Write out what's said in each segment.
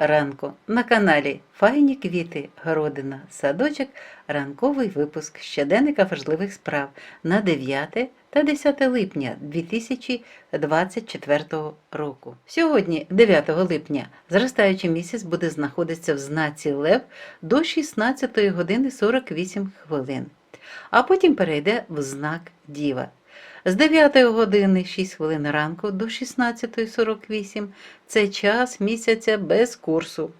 ранку. На каналі Файні квіти, городина, садочок, ранковий випуск щоденника важливих справ на 9 та 10 липня 2024 року. Сьогодні, 9 липня, зростаючий місяць буде знаходитися в знаці Лев до 16 години 48 хвилин, а потім перейде в знак Діва. З 9 години 6 хвилин ранку до 16.48 це час місяця без курсу.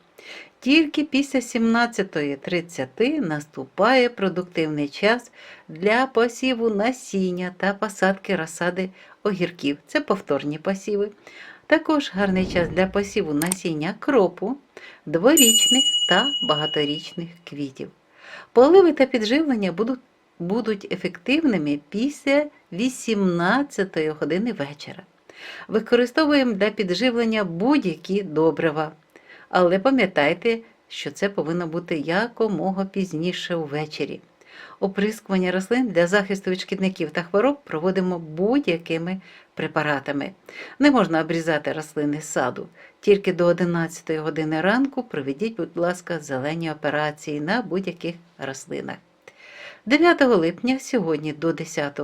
Тільки після 17.30 наступає продуктивний час для посіву насіння та посадки розсади огірків. Це повторні посіви. Також гарний час для посіву насіння кропу, дворічних та багаторічних квітів. Поливи та підживлення будуть будуть ефективними після 18 години вечора. Використовуємо для підживлення будь-які добрива. Але пам'ятайте, що це повинно бути якомога пізніше увечері. Оприскування рослин для захисту від шкідників та хвороб проводимо будь-якими препаратами. Не можна обрізати рослини з саду. Тільки до 11 години ранку проведіть, будь ласка, зелені операції на будь-яких рослинах. 9 липня сьогодні до 10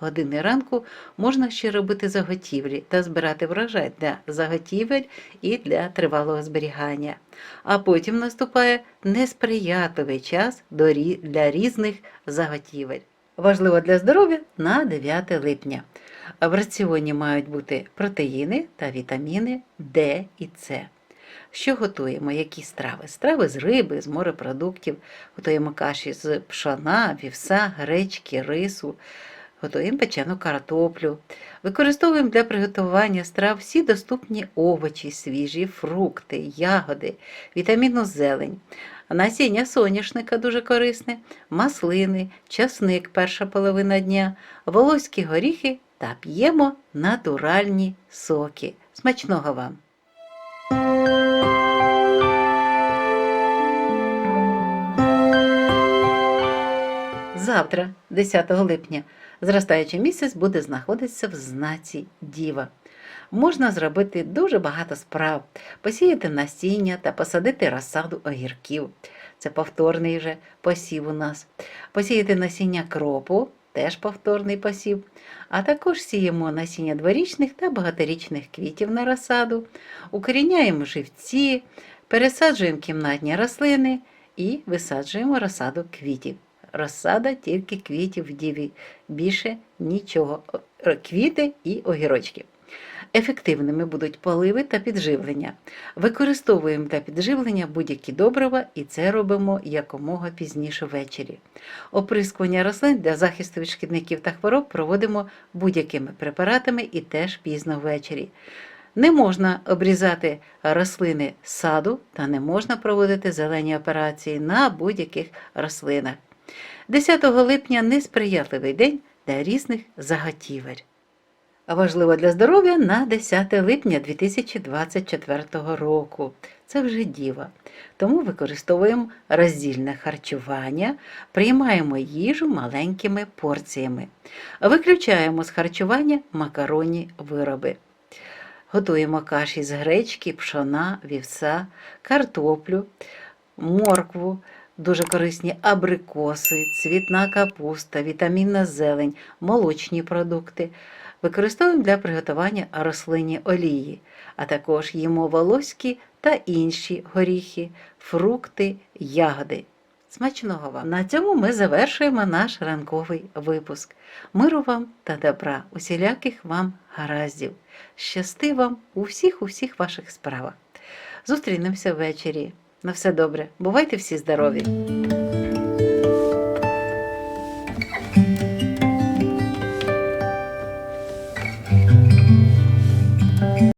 години ранку можна ще робити заготівлі та збирати врожай для заготівель і для тривалого зберігання. А потім наступає несприятливий час для різних заготівель. Важливо для здоров'я на 9 липня. В раціоні мають бути протеїни та вітаміни Д і С. Що готуємо? Які страви? Страви з риби, з морепродуктів, готуємо каші з пшона, вівса, гречки, рису, готуємо печену картоплю. Використовуємо для приготування страв всі доступні овочі, свіжі, фрукти, ягоди, вітамінну зелень. Насіння соняшника дуже корисне, маслини, часник перша половина дня, волоські горіхи та п'ємо натуральні соки. Смачного вам! Завтра, 10 липня, зростаючий місяць буде знаходитися в знаці Діва. Можна зробити дуже багато справ, посіяти насіння та посадити розсаду огірків. Це повторний вже посів у нас. Посіяти насіння кропу, теж повторний посів. А також сіємо насіння дворічних та багаторічних квітів на розсаду, укоріняємо живці, пересаджуємо кімнатні рослини і висаджуємо розсаду квітів. Розсада тільки квітів в діві, більше нічого. Е, Квіти і огірочки. Ефективними будуть поливи та підживлення. Використовуємо для підживлення будь-які добрива і це робимо якомога пізніше ввечері. Оприскування рослин для захисту від шкідників та хвороб проводимо будь-якими препаратами і теж пізно ввечері. Не можна обрізати рослини з саду та не можна проводити зелені операції на будь-яких рослинах. 10 липня несприятливий день для різних заготівель. Важливо для здоров'я на 10 липня 2024 року. Це вже діва. Тому використовуємо роздільне харчування, приймаємо їжу маленькими порціями. Виключаємо з харчування макаронні вироби. Готуємо каші з гречки, пшона, вівса, картоплю, моркву, дуже корисні абрикоси, цвітна капуста, вітамінна зелень, молочні продукти. Використовуємо для приготування рослинні олії, а також їмо волоські та інші горіхи, фрукти, ягоди. Смачного вам! На цьому ми завершуємо наш ранковий випуск. Миру вам та добра, усіляких вам гараздів. Щасти вам у всіх у ваших справах. Зустрінемося ввечері. На все добре. Бувайте всі здорові!